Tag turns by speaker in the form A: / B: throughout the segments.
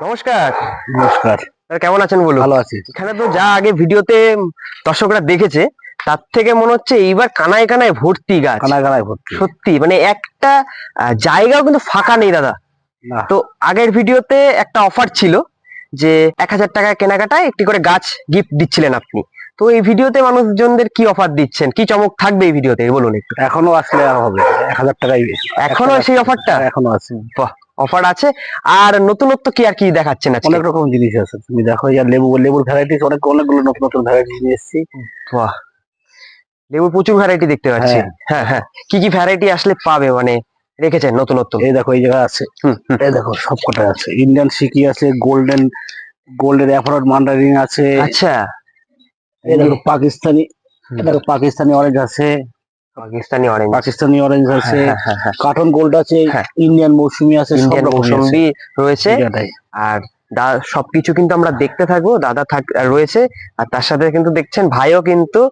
A: নমস্কার।
B: নমস্কার।
A: কেমন আছেন বলুন?
B: ভালো আছি।
A: এখানে তো যা আগে ভিডিওতে দর্শকরা দেখেছে তার থেকে মনে হচ্ছে এইবার কানায় কানায় ভর্তি গাছ।
B: কানায় কানায় ভর্তি।
A: সত্যি মানে একটা জায়গাও কিন্তু ফাঁকা নেই দাদা। তো আগের ভিডিওতে একটা অফার ছিল যে এক হাজার টাকা কেনাকাটায় একটি করে গাছ গিফট দিচ্ছিলেন আপনি। তো এই ভিডিওতে মানুষজনদের কি অফার দিচ্ছেন? কি চমক থাকবে এই ভিডিওতে? বলুন একটু।
B: এখনও আসলে হবে এক হাজার টাকাই
A: এখনও সেই অফারটা
B: এখনও আছে
A: অফার আছে। আর নতুনত্ব কি আর কি দেখাচ্ছেন আজকে?
B: অনেক রকম জিনিস আছে। তুমি দেখো এই যে লেবু লেবুর ভ্যারাইটিস অনেক অনেকগুলো নতুন নতুন ভ্যারাইটিস নিয়ে এসেছি।
A: বাহ। লেবুর প্রচুর ভ্যারাইটি দেখতে পাচ্ছি।
B: হ্যাঁ।
A: হ্যাঁ হ্যাঁ। কি কি ভ্যারাইটি আসলে পাবে মানে রেখেছেন নতুনত্ব?
B: এই দেখো এই জায়গায় আছে। এই দেখো সব কটা আছে। ইন্ডিয়ান সিকি আছে গোল্ডেন গোল্ডেন অ্যাফরড মান্ডারিং আছে।
A: আচ্ছা।
B: এই দেখো পাকিস্তানি এই দেখো পাকিস্তানি অরেঞ্জ আছে।
A: পাকিস্তানি অরেঞ্জ
B: পাকিস্তানি অরেঞ্জ আছে
A: হ্যাঁ হ্যাঁ হ্যাঁ।
B: কার্টন গোল্ড আছে
A: হ্যাঁ।
B: ইন্ডিয়ান মৌসুমি আছে
A: ইন্ডিয়ান। মৌসুম্বি রয়েছে। আর দা- সবকিছু কিন্তু আমরা দেখতে থাকব দাদা থাক রয়েছে। আর তার সাথে কিন্তু দেখছেন ভাইও কিন্তু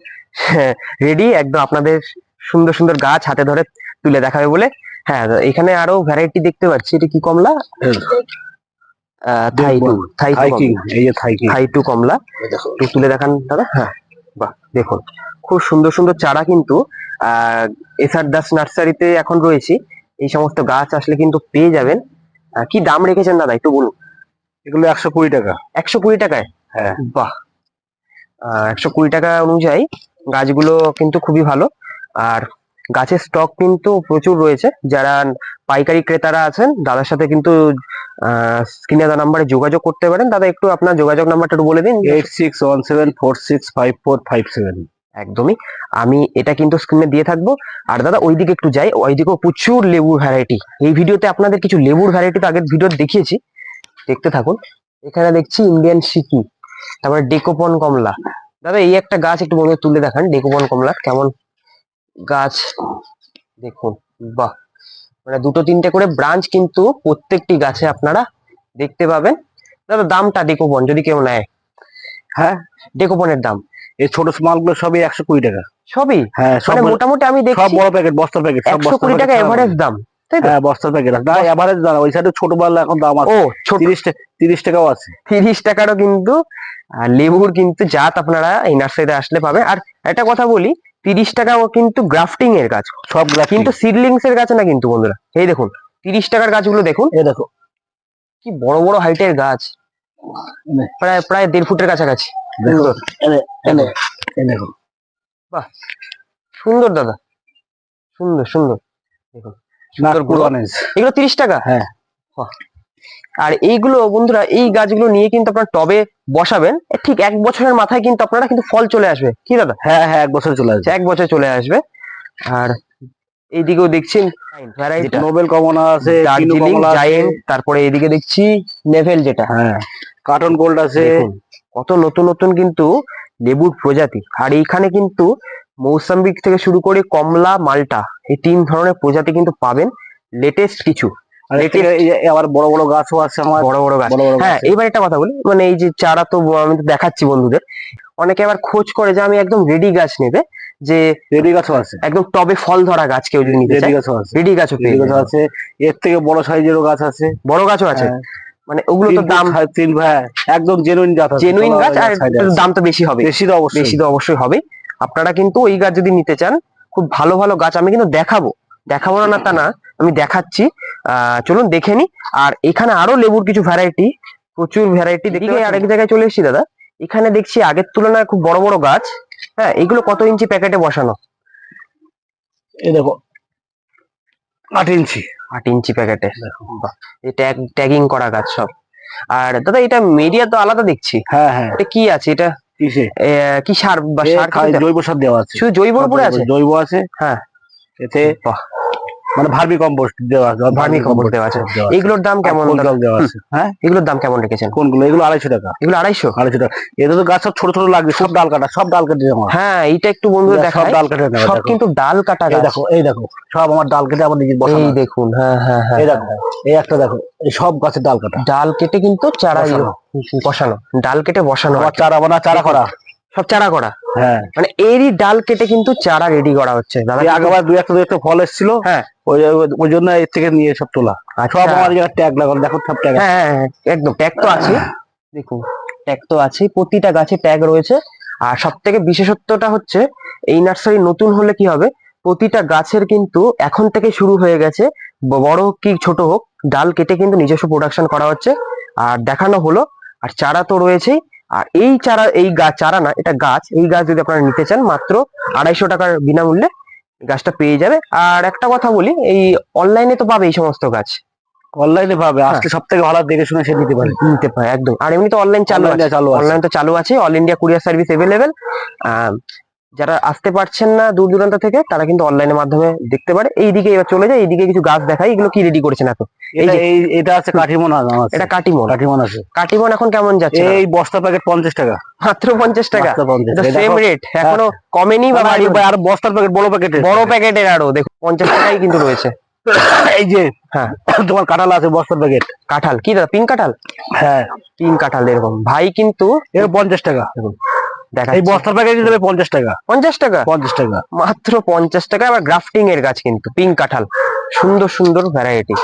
A: রেডি একদম আপনাদের সুন্দর সুন্দর গাছ হাতে ধরে তুলে দেখাবে বলে। হ্যাঁ এখানে আরও ভ্যারাইটি দেখতে পাচ্ছি। এটা কি কমলা? Thai two Thai two
B: Thai king
A: কমলা। তুলে দেখান দাদা। হ্যাঁ বাহ দেখুন। খুব সুন্দর সুন্দর চারা কিন্তু আহ এসআর দাস নার্সারিতে এখন রয়েছে। এই সমস্ত গাছ আসলে কিন্তু পেয়ে যাবেন। কি দাম রেখেছেন দাদা একটু বলুন?
B: এগুলো একশো কুড়ি টাকা।
A: একশো কুড়ি টাকায়?
B: হ্যাঁ।
A: বাহ। একশো কুড়ি টাকা অনুযায়ী গাছগুলো কিন্তু খুবই ভালো। আর গাছের স্টক কিন্তু প্রচুর রয়েছে। যারা পাইকারি ক্রেতারা আছেন দাদার সাথে কিন্তু স্ক্রিনে দেওয়া নাম্বারে যোগাযোগ করতে পারেন। দাদা একটু আপনার যোগাযোগ নাম্বারটা একটু বলে দিন।
B: Eight six one seven four six five four five seven
A: একদমই। আমি এটা কিন্তু স্ক্রিনে দিয়ে থাকব। আর দাদা, ওইদিকে একটু যাই। ওইদিকেও প্রচুর লেবুর ভ্যারাইটি এই ভিডিওতে আপনাদের কিছু লেবুর ভ্যারাইটি তো আগের ভিডিও দেখিয়েছি। দেখতে থাকুন। এখানে দেখছি ইন্ডিয়ান সিকি, তারপরে ডেকোপন কমলা। দাদা, এই একটা গাছ একটু বন্ধু তুলে দেখান ডেকোপন কমলা, কেমন গাছ? দেখুন, বাহ! মানে দুটো তিনটে করে ব্রাঞ্চ কিন্তু প্রত্যেকটি গাছে আপনারা দেখতে পাবেন। দাদা, দামটা ডেকোপন যদি কেউ নেয়।
B: হ্যাঁ
A: ডেকোপনের দাম।
B: এই ছোট স্মলগুলো সবই একশো কুড়ি টাকা।
A: সবই?
B: হ্যাঁ সব
A: মানে মোটামুটি আমি
B: সব বড় প্যাকেট বস্তার প্যাকেট সব
A: একশো কুড়ি টাকা এভারেজ দাম
B: হ্যাঁ বস্তার প্যাকেট না এভারেজ দাম ওই সাইডে ছোট মাল এখন দাম আছে।
A: ও
B: তিরিশ টাকাও আছে।
A: তিরিশ টাকারও কিন্তু লেবুর কিন্তু জাত আপনারা এই নার্সারিতে আসলে পাবেন। আর একটা কথা বলি তিরিশ টাকাও কিন্তু গ্রাফটিং এর গাছ।
B: সব
A: কিন্তু সিডলিংস এর গাছ না কিন্তু বন্ধুরা। এই দেখুন তিরিশ টাকার গাছগুলো দেখুন।
B: এই দেখো।
A: কি বড় বড় হাইটের গাছ। প্রায় প্রায় দেড় ফুটের কাছাকাছি।
B: দেখো।
A: সুন্দর দাদা। সুন্দর সুন্দর। দেখুন এগুলো তিরিশ টাকা?
B: হ্যাঁ।
A: বাহ। আর এইগুলো বন্ধুরা এই গাছগুলো নিয়ে কিন্তু আপনারা টবে বসাবেন। ঠিক এক বছরের মাথায় কিন্তু আপনারা কিন্তু ফল চলে আসবে। কি দাদা?
B: হ্যাঁ হ্যাঁ এক বছর চলে আসবে।
A: এক বছর চলে আসবে। আর এইদিকেও দেখছি ভ্যারাইটি
B: নোবেল কমলা আছে
A: তারপরে এইদিকে দেখছি নেভেল যেটা।
B: হ্যাঁ কার্টন গোল্ড আছে।
A: কত নতুন নতুন কিন্তু লেবুর প্রজাতি। আর এইখানে কিন্তু মৌসাম্বিক থেকে শুরু করে কমলা মালটা এই তিন ধরনের প্রজাতি কিন্তু পাবেন। লেটেস্ট কিছু।
B: আবার বড় বড় গাছও আছে আমার।
A: বড় বড় গাছ। হ্যাঁ এবার একটা কথা বলি। মানে এই যে চারা তো আমি তো দেখাচ্ছি বন্ধুদের। অনেকে আবার খোঁজ করে যে আমি একদম রেডি গাছ নেবে যে
B: রেডি গাছও আছে।
A: একদম টবে ফল ধরা গাছ কেউ যদি নিতে
B: রেডি গাছও আছে।
A: রেডি গাছও।
B: আছে। এর থেকে বড় সাইজেরও গাছ আছে।
A: বড় গাছও আছে।
B: হ্যাঁ।
A: মানে ওগুলো তো দাম
B: তিন হ্যাঁ একদম জেনুইন গাছ
A: জেনুইন গাছ আর। দাম তো বেশি হবে।
B: বেশি তো অবশ্যই।
A: বেশি তো অবশ্যই হবে। আপনারা কিন্তু ওই গাছ যদি নিতে চান খুব ভালো ভালো গাছ আমি কিন্তু দেখাবো। দেখাবো না না তা না আমি দেখাচ্ছি। চলুন দেখে নি। আর এখানে আরও লেবুর কিছু ভ্যারাইটি প্রচুর ভ্যারাইটি দেখি আরেক জায়গায় চলে এসেছি দাদা। এখানে দেখছি আগের তুলনায় খুব বড় বড় গাছ। হ্যাঁ এগুলো কত ইঞ্চি প্যাকেটে বসানো?
B: এই দেখো আট ইঞ্চি।
A: আট ইঞ্চি প্যাকেটে বাহ এই ট্যাগ ট্যাগিং করা গাছ সব। আর দাদা এটা মিডিয়া তো আলাদা দেখছি।
B: হ্যাঁ হ্যাঁ।
A: এটা কি আছে? এটা কি সার বা সার
B: জৈব সার দেওয়া আছে।
A: শুধু জৈব উপরে আছে?
B: জৈব আছে।
A: হ্যাঁ।
B: এতে
A: বাহ।
B: মানে ভার্মি কম্পোস্ট দেওয়া আছে
A: ভার্মি কম্পোস্ট দেওয়া আছে। এগুলোর দাম কেমন
B: দেওয়া আছে। হ্যাঁ?
A: এগুলোর দাম কেমন রেখেছেন?
B: কোনগুলো এগুলো আড়াইশো টাকা।
A: এগুলো আড়াইশো?
B: আড়াইশো টাকা। এতে তো গাছ সব ছোট ছোট লাগবে সব ডাল কাটা সব ডাল কেটে নেওয়া
A: হ্যাঁ এইটা একটু বন্ধু
B: সব ডাল কেটে
A: সব কিন্তু ডাল কাটা
B: দেখো এই দেখো সব আমার ডাল কেটে আমার নিজের বসানো।
A: এই দেখুন হ্যাঁ হ্যাঁ হ্যাঁ।
B: এই দেখো এই একটা দেখো এই সব গাছের ডাল কাটা।
A: ডাল কেটে কিন্তু চারা
B: বসানো।
A: ডাল কেটে বসানো
B: চারা বানা চারা করা।
A: সব চারা করা?
B: হ্যাঁ।
A: মানে এরই ডাল কেটে কিন্তু চারা রেডি করা হচ্ছে দাদা।
B: আগেবার দু একটা দুই একটা ফল এসেছিল
A: হ্যাঁ।
B: ওই ওই- জন্য এর থেকে নিয়ে সব তোলা।
A: আচ্ছা।
B: সব আমার জায়গায় ট্যাগ লাগানো দেখো সব ট্যাগ
A: হ্যাঁ হ্যাঁ, হ্যাঁ, একদম ট্যাগ তো আছে। দেখুন ট্যাগ তো আছে প্রতিটা গাছে ট্যাগ রয়েছে। আর সব থেকে বিশেষত্বটা হচ্ছে এই নার্সারি নতুন হলে কি হবে? প্রতিটা গাছের কিন্তু এখন থেকে শুরু হয়ে গেছে বড় হোক কি ছোট হোক ডাল কেটে কিন্তু নিজস্ব প্রোডাকশন করা হচ্ছে। আর দেখানো হলো আর চারা তো রয়েছেই। আর এই চারা এই গাছ চারা না এটা গাছ এই গাছ যদি আপনারা নিতে চান মাত্র আড়াইশো টাকার বিনামূল্যে গাছটা পেয়ে যাবে। আর একটা কথা বলি এই অনলাইনে তো পাবে এই সমস্ত গাছ।
B: অনলাইনে পাবে আজকে সব থেকে ভালো দেখে শুনে সে নিতে পারে।
A: নিতে পারে একদম। আর এমনি তো অনলাইন চালু
B: চালু আছে।
A: অনলাইন তো চালু আছে all India courier service available যারা আসতে পারছেন না দূর দূরান্ত থেকে তারা কিন্তু অনলাইনের মাধ্যমে দেখতে পারে। এইদিকে এবার চলে যায় এইদিকে কিছু গাছ দেখাই এগুলো কি রেডি করেছেন এত এই
B: এটা আছে কাঠিমন আছে।
A: এটা কাটিমন
B: কাঠিমন আছে।
A: কাটিমন এখন কেমন যাচ্ছে?
B: এই বস্তা প্যাকেট পঞ্চাশ টাকা।
A: মাত্র পঞ্চাশ টাকা?
B: মাত্র 50
A: এটা
B: এই
A: সেম
B: হ্যাঁ।
A: রেট এখনও কমেনি বা
B: আর বস্তার প্যাকেট বড় প্যাকেট
A: বড় প্যাকেটের আরও দেখো পঞ্চাশ টাকাই কিন্তু রয়েছে।
B: এই যে
A: হ্যাঁ।
B: তোমার কাঁঠাল আছে বস্তার প্যাকেট।
A: কাঁঠাল কি দাদা পিঙ্ক কাঁঠাল?
B: হ্যাঁ।
A: পিঙ্ক কাঁঠাল এরকম। ভাই কিন্তু
B: পঞ্চাশ টাকা। এই বস্তার প্যাকেট দেবে পঞ্চাশ টাকা।
A: পঞ্চাশ টাকা?
B: পঞ্চাশ টাকা।
A: মাত্র পঞ্চাশ টাকা। আবার গ্রাফটিং এর গাছ কিন্তু পিঙ্ক কাঁঠাল। সুন্দর সুন্দর ভ্যারাইটি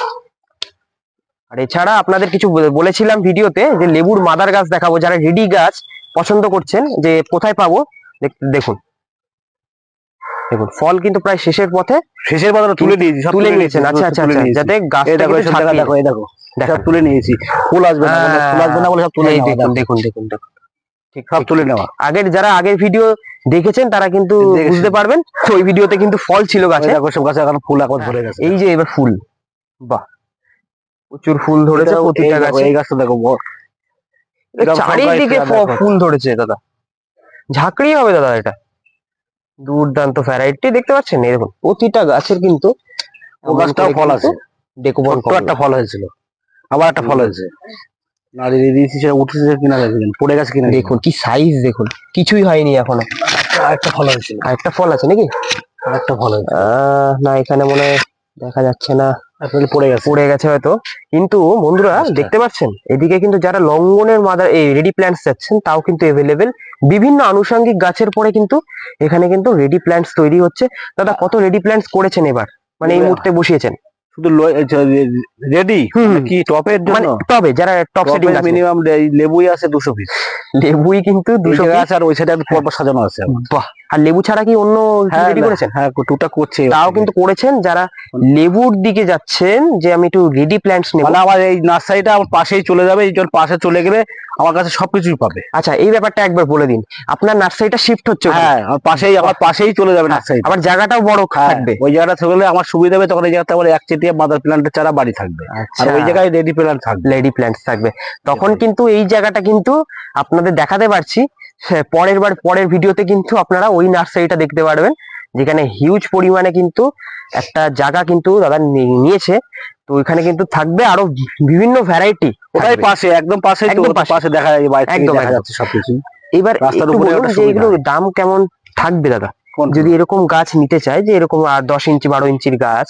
A: আর এছাড়া আপনাদের কিছু বলেছিলাম ভিডিওতে যে লেবুর মাদার গাছ দেখাবো যারা রেডি গাছ পছন্দ করছেন যে কোথায় পাবো দেখুন। দেখুন ফল কিন্তু প্রায় শেষের পথে
B: শেষের বাজারে তুলে সব
A: তুলে নিয়েছেন। আচ্ছা আচ্ছা আচ্ছা যাতে গাছটা
B: দেখো দেখো দেখো তুলে নিয়েছি। ফুল আসবে না বলে- ফুল আসবে না বলে সব তুলে
A: দেখুন দেখুন দেখুন। ঠিক
B: সব তুলে নেওয়া।
A: আগের যারা আগের ভিডিও দেখেছেন তারা কিন্তু বুঝতে পারবেন ওই ভিডিওতে কিন্তু ফল ছিল গাছে।
B: দেখো সব গাছে এখন ফুল এখন ধরে গেছে।
A: এই যে এবার ফুল। বাহ! প্রচুর ফুল ধরেছে প্রতিটা গাছে।
B: এই গাছটা দেখো বড়।
A: চারিদিকে। ফুল ধরেছে দাদা। ঝাঁকড়ি হবে দাদা এটা। দুর্দান্ত ভ্যারাইটি দেখতে পাচ্ছেন? এই দেখুন প্রতিটা গাছের কিন্তু
B: ও গাছটাও ফল আছে।
A: ডেকোবন
B: একটা ফল হয়েছিল। আবার একটা ফল হয়েছে। নারী দিয়েছি সেটা উঠেছে কিনা দেখবেন পড়ে গেছে কিনা
A: দেখুন কি সাইজ দেখুন কিছুই হয়নি এখনও।
B: একটা ফল হয়েছিল
A: আর একটা ফল আছে নাকি?
B: একটা ফল হয়েছে
A: না এখানে মনে দেখা যাচ্ছে না।
B: আসলে পড়ে গেছে।
A: পড়ে গেছে হয়তো। কিন্তু বন্ধুরা
B: আচ্ছা।
A: দেখতে পাচ্ছেন? এদিকে কিন্তু যারা লঙ্গনের মাদার এই রেডি প্ল্যান্টস যাচ্ছেন তাও কিন্তু এভেলেবেল বিভিন্ন আনুষঙ্গিক গাছের পরে কিন্তু এখানে কিন্তু রেডি প্ল্যান্টস তৈরি হচ্ছে। দাদা কত রেডি প্ল্যান্টস করেছেন এবার? মানে এই মুহূর্তে বসিয়েছেন।
B: শুধু রেডি কি টপের
A: মানে
B: জন্য
A: তবে যারা টপ সেটিং আছে।
B: মিনিমাম লেবুই আছে দুশো পিস
A: লেবুই কিন্তু দুশো
B: দুশো গাছ আর ওই সাইডে পরপর সাজানো আছে
A: বাহ। আর লেবু ছাড়া কি অন্য
B: হ্যাঁ
A: রেডি করেছেন?
B: হ্যাঁ টুকটাক করছে
A: তাও কিন্তু করেছেন যারা লেবুর দিকে যাচ্ছেন যে আমি একটু রেডি প্ল্যান্টস নেব।
B: মানে আমার এই নার্সারিটা আমার পাশেই চলে যাবে এই জন্য পাশে চলে গেলে আমার কাছে সবকিছুই পাবে।
A: আচ্ছা এই ব্যাপারটা একবার বলে দিন। আপনার নার্সারিটা শিফট হচ্ছে
B: হ্যাঁ আমার পাশেই আমার পাশেই চলে যাবে নার্সারি
A: আমার জায়গাটাও বড়
B: হ্যাঁ,
A: থাকবে।
B: ওই জায়গাটা থাকলে আমার সুবিধা হবে তখন এই জায়গাতে আমার এক চেটিয়া মাদার প্ল্যান্টের চারা বাড়ি থাকবে। আর
A: আচ্ছা।
B: ওই জায়গায় রেডি প্ল্যান্ট থাকবে।
A: লেডি প্ল্যান্টস থাকবে। তখন কিন্তু এই জায়গাটা কিন্তু আপনাদের দেখাতে পারছি। হ্যাঁ, পরের বার পরের ভিডিওতে কিন্তু আপনারা ওই নার্সারিটা দেখতে পারবেন যেখানে হিউজ পরিমাণে কিন্তু একটা জায়গা কিন্তু দাদা নিয়েছে। তো ওইখানে কিন্তু থাকবে আরও বিভিন্ন ভ্যারাইটি
B: ওটাই পাশে একদম পাশেই তো
A: একদম পাশে।
B: পাশে দেখা যায় বাইরে থেকে দেখা যাচ্ছে সবকিছু।
A: এবার
B: রাস্তার উপরে
A: দাম কেমন থাকবে দাদা? যদি এরকম গাছ নিতে চায় যে এরকম আর দশ ইঞ্চি বারো ইঞ্চির গাছ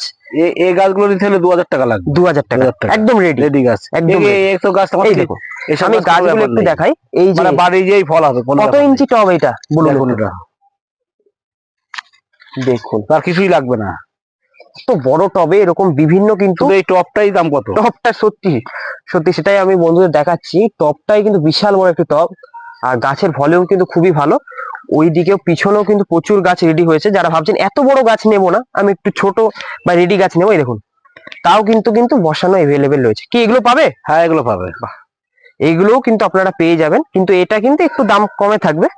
B: এই গাছগুলো নিতে হলে দু হাজার টাকা লাগবে।
A: দু হাজার টাকা। একদম রেডি
B: রেডি গাছ।
A: একদম
B: তো গাছ আমার
A: দেখো আমি গাছগুলো একটু দেখাই। এই যে
B: মানে বাড়ি যেই ফল হবে
A: কত ইঞ্চি টব এটা? বলুন।
B: এটা
A: দেখুন।
B: তার কিছুই লাগবে না।
A: তো বড় টবে এরকম বিভিন্ন কিন্তু
B: এই টপটাই দাম কত?
A: টপটা সত্যি সত্যি সেটাই আমি বন্ধুদের দেখাচ্ছি। টপটাই কিন্তু বিশাল বড় একটি টপ। আর গাছের ভলিউম কিন্তু খুবই ভালো। ওই দিকেও পিছনেও কিন্তু প্রচুর গাছ রেডি হয়েছে। যারা ভাবছেন এত বড় গাছ নেব না আমি একটু ছোট বা রেডি গাছ নেব? এই দেখুন তাও কিন্তু কিন্তু বসানো এভেলেবেল রয়েছে। কি এগুলো পাবে?
B: হ্যাঁ এগুলো পাবে।
A: এইগুলোও কিন্তু আপনারা পেয়ে যাবেন কিন্তু এটা কিন্তু একটু দাম কমে থাকবে।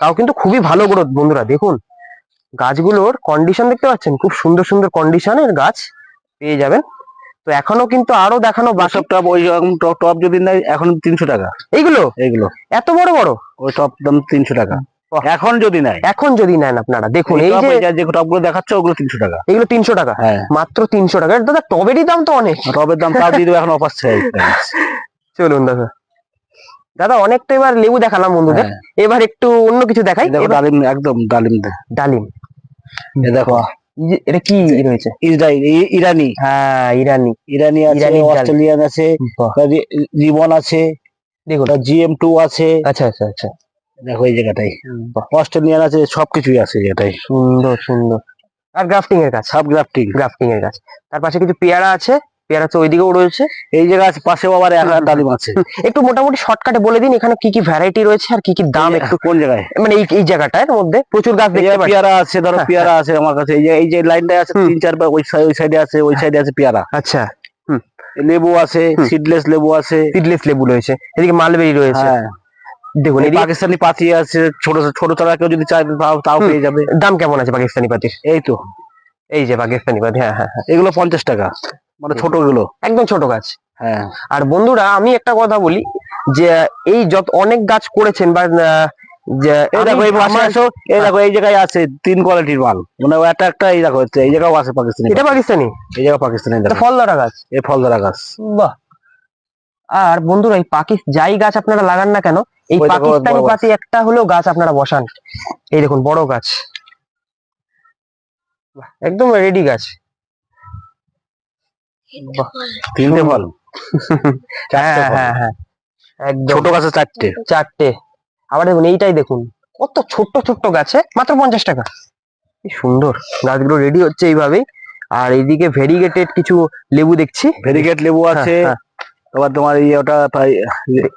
A: তাও কিন্তু খুবই ভালো গ্রোথ বন্ধুরা। দেখুন গাছগুলোর কন্ডিশন দেখতে পাচ্ছেন? খুব সুন্দর সুন্দর কন্ডিশনের গাছ পেয়ে যাবেন। তো এখনও কিন্তু আরও দেখানো
B: বাসব টপ ওই রকম টপ যদি নেয় এখন তিনশো টাকা।
A: এইগুলো?
B: এইগুলো।
A: এত বড় বড়?
B: ওই টপ দাম তিনশো টাকা। এখন যদি নেয়।
A: এখন যদি নেন আপনারা দেখুন এই যে
B: এই যে টপ দেখাচ্ছে ওগুলো তিনশো টাকা।
A: এগুলো তিনশো টাকা?
B: হ্যাঁ।
A: মাত্র তিনশো টাকা। দাদা টবেরই দাম তো অনেক।
B: টবের দাম তাও দিয়ে এখন অফার চাই
A: চলুন দাদা। দাদা অনেক তো এবার লেবু দেখালাম বন্ধুদের।
B: হ্যাঁ।
A: এবার একটু অন্য কিছু দেখাই।
B: ডালিম একদম ডালিম
A: ডালিম।
B: দেখো।
A: এটা কি রয়েছে
B: ইসরায়েল ইরানি
A: হ্যাঁ ইরানি।
B: ইরানি আছে অস্ট্রেলিয়ান আছে রিবন আছে
A: দেখুন।
B: জিএম টু আছে।
A: আচ্ছা আচ্ছা আচ্ছা।
B: দেখো এই জায়গাটাই অস্ট্রেলিয়ান আছে সবকিছুই আছে জায়গাটাই
A: সুন্দর সুন্দর। আর গ্রাফটিং এর কাজ।
B: সব গ্রাফটিং।
A: গ্রাফটিং এর কাজ। তার পাশে কিছু পেয়ারা আছে। পেয়ারা তো ওইদিকেও রয়েছে।
B: এই জায়গা আছে পাশেও আবার এক হাজার ডালিম আছে।
A: একটু মোটামুটি শর্টকাটে বলে দিন এখানে কি কি ভ্যারাইটি রয়েছে আর কি কি দাম একটু
B: কোন জায়গায়?
A: মানে এই এই জায়গাটার মধ্যে প্রচুর গাছ দেখতে পাচ্ছি।
B: পেয়ারা আছে ধরো
A: হ্যাঁ,
B: পেয়ারা আছে আমার কাছে। এই যে এই যে লাইনটা আছে তিন চার ওই সাইডে আছে ওই সাইডে আছে পেয়ারা।
A: আচ্ছা।
B: লেবু আছে সিডলেস লেবু আছে।
A: সিডলেস লেবু রয়েছে। এদিকে মালবেরি রয়েছে।
B: হ্যাঁ।
A: দেখুন
B: এই পাকিস্তানি পাতি আছে ছোট ছোট চারা কেউ যদি চায় তাও তাও পেয়ে যাবে।
A: দাম কেমন আছে পাকিস্তানি পাতির?
B: এই তো।
A: এই যে পাকিস্তানি পাতি হ্যাঁ হ্যাঁ হ্যাঁ।
B: এগুলো পঞ্চাশ টাকা। মানে ছোটগুলো
A: একদম ছোট গাছ।
B: হ্যাঁ।
A: আর বন্ধুরা আমি একটা কথা বলি যে এই যত অনেক গাছ করেছেন বা
B: এই দেখো এই পাশে আসো এই দেখো এই জায়গায় আছে তিন কোয়ালিটির মাল মানে একটা একটা এই দেখো এই জায়গাও আছে পাকিস্তানি।
A: এটা পাকিস্তানি?
B: এই জায়গা পাকিস্তানি
A: এটা ফল ধরা গাছ?
B: এই ফল ধরা গাছ।
A: বাহ। আর বন্ধুরা এই পাকিস যাই গাছ আপনারা লাগান না কেন এই পাকিস্তানি
B: গাছ।
A: পাতি একটা হলেও গাছ আপনারা বসান। এই দেখুন বড় গাছ। একদম রেডি গাছ।
B: তিনটে ফল
A: হ্যাঁ
B: চারটে
A: হ্যাঁ হ্যাঁ একদম।
B: ছোট গাছে চারটে।
A: চারটে। আবার দেখুন এইটাই দেখুন। কত ছোট্ট ছোট্ট গাছে মাত্র পঞ্চাশ টাকা। কি সুন্দর। গাছগুলো রেডি হচ্ছে এইভাবেই। আর এইদিকে ভেরিগেটেড কিছু লেবু দেখছি।
B: ভেরিগেট লেবু আছে। তারপর তোমার এই ওটা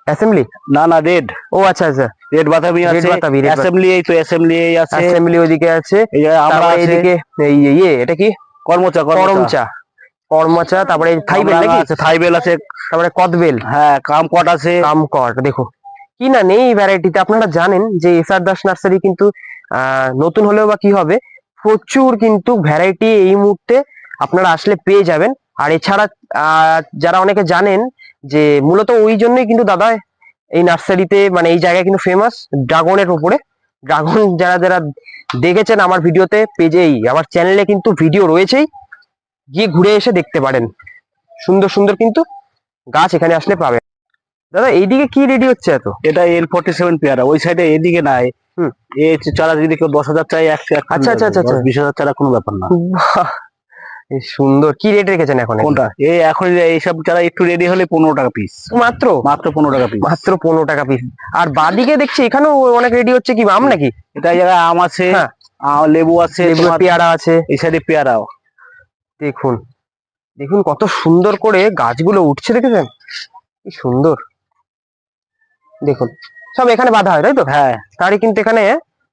A: অ্যাসেম্বলি
B: না না রেড
A: ও আচ্ছা আচ্ছা।
B: রেড বাতাবি আছে।
A: বাতাবি।
B: অ্যাসেম্বলি এই তো অ্যাসেম্বলি এই আছে।
A: অ্যাসেম্বলি ওইদিকে আছে।
B: এই আমরা
A: এইদিকে এই ইয়ে এটা কি?
B: কর্মচা। কর্মচা।
A: করমচা তারপরে থাইবেল নাকি?
B: আছে থাইবেল আছে
A: তারপরে কদবেল।
B: হ্যাঁ কামকট আছে।
A: কামকট দেখো। কি না নেই ভ্যারাইটিতে আপনারা জানেন যে এসআর দাস নার্সারি কিন্তু নতুন হলেও বা কি হবে প্রচুর কিন্তু ভ্যারাইটি এই মুহূর্তে আপনারা আসলে পেয়ে যাবেন। আর এছাড়া আহ, যারা অনেকে জানেন যে মূলত ওই জন্যই কিন্তু দাদা এই নার্সারিতে মানে এই জায়গায় কিন্তু ফেমাস ড্রাগনের উপরে। ড্রাগন যারা যারা দেখেছেন আমার ভিডিওতে পেজেই আমার চ্যানেলে কিন্তু ভিডিও রয়েছেই। গিয়ে ঘুরে এসে দেখতে পারেন। সুন্দর সুন্দর কিন্তু গাছ এখানে আসলে পাবেন। দাদা এইদিকে কি রেডি হচ্ছে এত?
B: এটা এল ফর্টি সেভেন পেয়ারা ওই সাইডে এদিকে নাই।
A: হুম।
B: এই চারা যদি কেউ দশ হাজার চাই এক
A: আচ্ছা, আচ্ছা, আচ্ছা।
B: বিশ হাজার চারা কোনো ব্যাপার না।
A: সুন্দর। কি রেট রেখেছেন এখন
B: কোনটা? এই এখন এইসব চারা একটু রেডি হলে পনেরো টাকা পিস
A: মাত্র?
B: মাত্র পনেরো টাকা পিস
A: মাত্র পনেরো টাকা পিস আর বাদিকে দেখছি এখানেও অনেক রেডি হচ্ছে কি আম নাকি?
B: এটা জায়গায় আম আছে
A: হ্যাঁ।
B: লেবু আছে
A: পেয়ারা আছে।
B: এই সাইডে পেয়ারাও।
A: দেখুন দেখুন কত সুন্দর করে গাছগুলো উঠছে দেখেছেন? কি সুন্দর। দেখুন সব এখানে বাঁধা হয় তাই তো?
B: হ্যাঁ।
A: তারই কিন্তু এখানে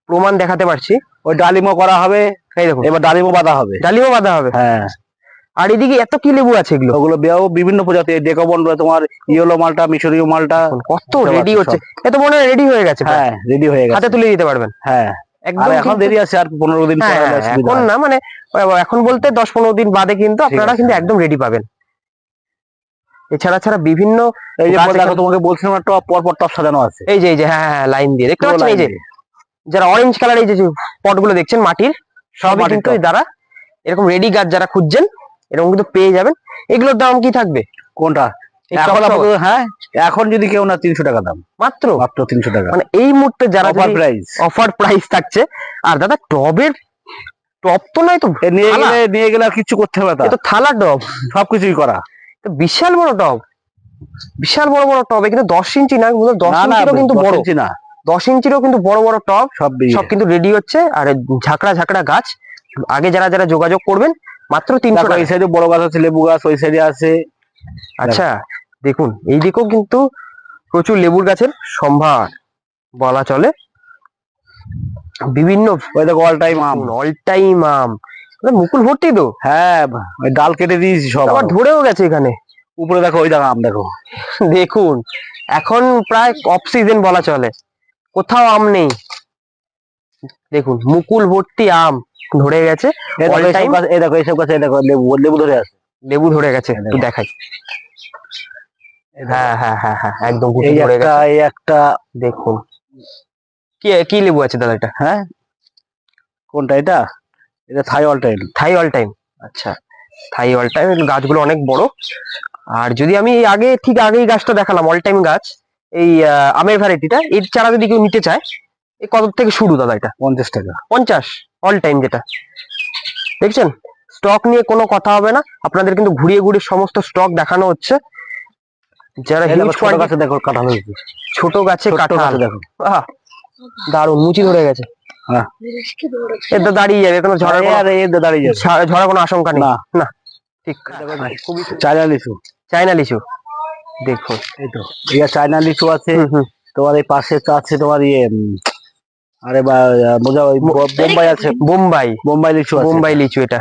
A: প্রমাণ দেখাতে পারছি।
B: ওই ডালিমও করা হবে
A: এই দেখুন।
B: এবার ডালিমও বাঁধা হবে।
A: ডালিমও বাঁধা হবে?
B: হ্যাঁ।
A: আর এদিকে এত কি লেবু আছে এগুলো?
B: ওগুলো বেয়াও বিভিন্ন প্রজাতি ডেকাবন তোমার ইয়েলো মালটা মিশরীয় মালটা।
A: কত রেডি হচ্ছে। এত মনে হয় রেডি হয়ে গেছে
B: হ্যাঁ রেডি হয়ে গেছে।
A: হাতে তুলে দিতে পারবেন।
B: হ্যাঁ।
A: একদম
B: এখন দেরি আছে আর পনেরো দিন পরে
A: হ্যাঁ, হ্যাঁ, এখন না মানে এখন বলতে দিন বাদে কিন্তু আপনারা কিন্তু
B: হ্যাঁ।
A: একদম রেডি পাবেন। এছাড়া ছাড়া বিভিন্ন
B: এই যে দেখো তোমাকে বলছিলাম একটা পর পর টপ সাজানো আছে।
A: এই যে এই যে হ্যাঁ হ্যাঁ লাইন দিয়ে। দেখতে পাচ্ছেন এই যে যারা অরেঞ্জ কালার এই যে পটগুলো দেখছেন মাটির
B: সব
A: সবই কিন্তু দ্বারা এরকম রেডি গাছ যারা খুঁজছেন এরকম কিন্তু পেয়ে যাবেন। এগুলোর দাম কি থাকবে?
B: কোনটা? এখন আপাতত হ্যাঁ এখন যদি কেউ না তিনশো টাকা দাম।
A: মাত্র?
B: মাত্র তিনশো টাকা।
A: মানে এই মুহূর্তে যারা
B: অফার প্রাইস
A: অফার প্রাইস থাকছে আর দাদা টবের টপ তো তো
B: নিয়ে গেলে নিয়ে গেলে আর কিচ্ছু করতে হবে না
A: তো। থালা
B: সবকিছুই করা।
A: বিশাল বড় টব। বিশাল বড় বড় টবে। কিন্তু দশ ইঞ্চি না দশ ইঞ্চিরও কিন্তু বড়।
B: ইঞ্চি না।
A: দশ ইঞ্চিরও কিন্তু বড় বড় টব।
B: সব
A: সব কিন্তু রেডি হচ্ছে আর ঝাঁকড়া ঝাঁকড়া গাছ। আগে যারা যারা যোগাযোগ করবেন মাত্র তিনশো
B: দেখো এই সাইডে বড় গাছ আছে লেবু গাছ ওই সাইডে আছে।
A: আচ্ছা দেখুন এইদিকেও কিন্তু প্রচুর লেবুর গাছের সম্ভার বলা চলে। বিভিন্ন
B: অল টাইম আম
A: অল টাইম আম। মানে মুকুল ভর্তি তো।
B: হ্যাঁ ডাল কেটে দিয়েছি সব
A: আবার ধরেও গেছে এখানে।
B: উপরে দেখো ওই দেখো আম দেখো।
A: দেখুন এখন প্রায় অফ সিজন বলা চলে। কোথাও আম নেই। দেখুন মুকুল ভর্তি আম ধরে গেছে।
B: এই দেখো এইসব? গাছ এই এই দেখো লেবু লেবু ধরে আছে।
A: লেবু ধরে গেছে একটু দেখাই। হ্যাঁ হ্যাঁ হ্যাঁ হ্যাঁ একদম গুটি
B: এই
A: ধরে
B: একটা
A: গেছে।
B: এই একটা
A: দেখুন। কি কি লেবু আছে দাদা এটা?
B: হ্যাঁ? কোনটা এটা? এটা Thai all time.
A: Thai all time. আচ্ছা থাই অল টাইম গাছগুলো অনেক বড়। আর যদি আমি আগে ঠিক আগেই গাছটা দেখালাম অল টাইম গাছ এই আমের ভ্যারাইটিটা এর চারা যদি কেউ নিতে চায় এই কত থেকে শুরু দাদা এটা?
B: পঞ্চাশ টাকা।
A: পঞ্চাশ অল টাইম যেটা। দেখছেন? স্টক নিয়ে কোনো কথা হবে না। আপনাদের কিন্তু ঘুরিয়ে ঘুরিয়ে সমস্ত স্টক দেখানো হচ্ছে। যারা
B: ছোট গাছে দেখো কাঁঠাল। হয়েছে
A: ছোট গাছে কাঁঠাল।
B: দেখো।
A: দারুণ মুচি ধরে গেছে।
B: হ্যাঁ।
A: এ তো দাঁড়িয়ে যাবে কোনো ঝড়ার কোনো-
B: দাঁড়িয়ে যাবে।
A: ঝড়- ঝড়ার কোনো আশঙ্কা নেই।
B: না।
A: ঠিক। খুবই
B: চায়না লিচু।
A: চাইনা লিচু। দেখুন
B: এই তো ইয়া চায়না লিচু আছে। তোমার এই পাশে তো আছে তোমার ইয়ে আরে বা ওই বোম্বাই আছে।
A: বোম্বাই।
B: বোম্বাই লিচু আছে।
A: বোম্বাই লিচু এটা।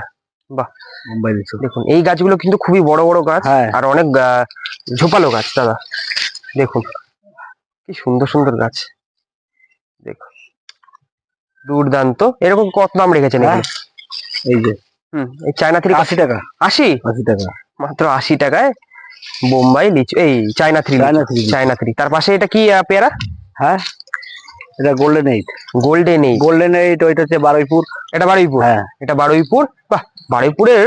B: বোম্বাই লিচু
A: দেখুন এই গাছগুলো কিন্তু খুবই বড় বড় গাছ
B: হ্যাঁ।
A: আর অনেক ঝোপালো গাছ দাদা। দেখুন কি সুন্দর সুন্দর গাছ। দেখুন দুর্দান্ত। এরকম কত দাম রেখেছেন
B: হ্যাঁ, এই যে।
A: হুম এই চায়না থ্রি
B: আশি টাকা।
A: আশি?
B: আশি টাকা।
A: মাত্র আশি টাকায় বোম্বাই লিচু এই চায়না থ্রি
B: চায়না থ্রি
A: তার পাশে এটা কি পেয়ারা?
B: হ্যাঁ। এটা গোল্ডেন এইট
A: গোল্ডেন এই
B: গোল্ডেন এইট ওইটা হচ্ছে বারুইপুর।
A: এটা বারুইপুর?
B: হ্যাঁ।
A: এটা বারুইপুর? বাহ বারুইপুরের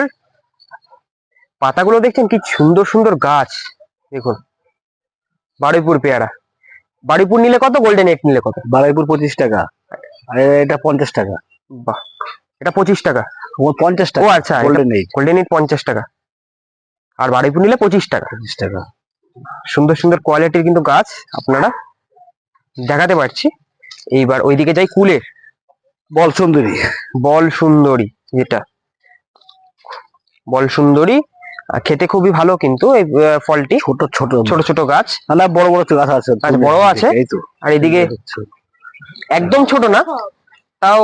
A: পাতাগুলো দেখছেন কি সুন্দর সুন্দর গাছ। দেখুন বারুইপুর পেয়ারা। বারুইপুর নিলে কত? গোল্ডেন এইট নিলে কত?
B: বারুইপুর পঁচিশ টাকা। আর এটা পঞ্চাশ টাকা।
A: বাহ এটা পঁচিশ টাকা।
B: ও পঞ্চাশ
A: ও
B: টাকা
A: আচ্ছা
B: গোল্ডেন এইট
A: গোল্ডেন এইট পঞ্চাশ টাকা। আর বারুইপুর নিলে পঁচিশ টাকা।
B: পঁচিশ টাকা।
A: সুন্দর সুন্দর কোয়ালিটির কিন্তু গাছ আপনারা দেখাতে পারছি। এইবার ওইদিকে যাই কুলের।
B: বল সুন্দরী
A: বল সুন্দরী যেটা। বল সুন্দরী। খেতে খুবই ভালো কিন্তু এই ফলটি।
B: ছোট ছোট।
A: ছোট ছোট গাছ।
B: না, বড় বড় গাছ আছে।
A: আচ্ছা, বড় আছে? আর এদিকে একদম ছোট না? তাও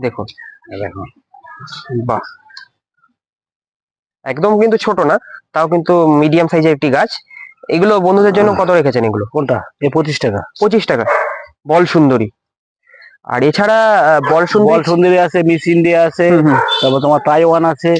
A: দেখুন
B: দেখো।
A: বাহ। একদম কিন্তু ছোট না তাও কিন্তু মিডিয়াম সাইজের একটি গাছ। এগুলো বন্ধুদের জন্য কত রেখেছেন এগুলো?
B: কোনটা? এই পঁচিশ টাকা।
A: পঁচিশ টাকা। বল সুন্দরী। আর এছাড়া বল সুন্দরী
B: আছে মিস ইন্ডিয়া আছে। তারপর তোমার তাইওয়ান আছে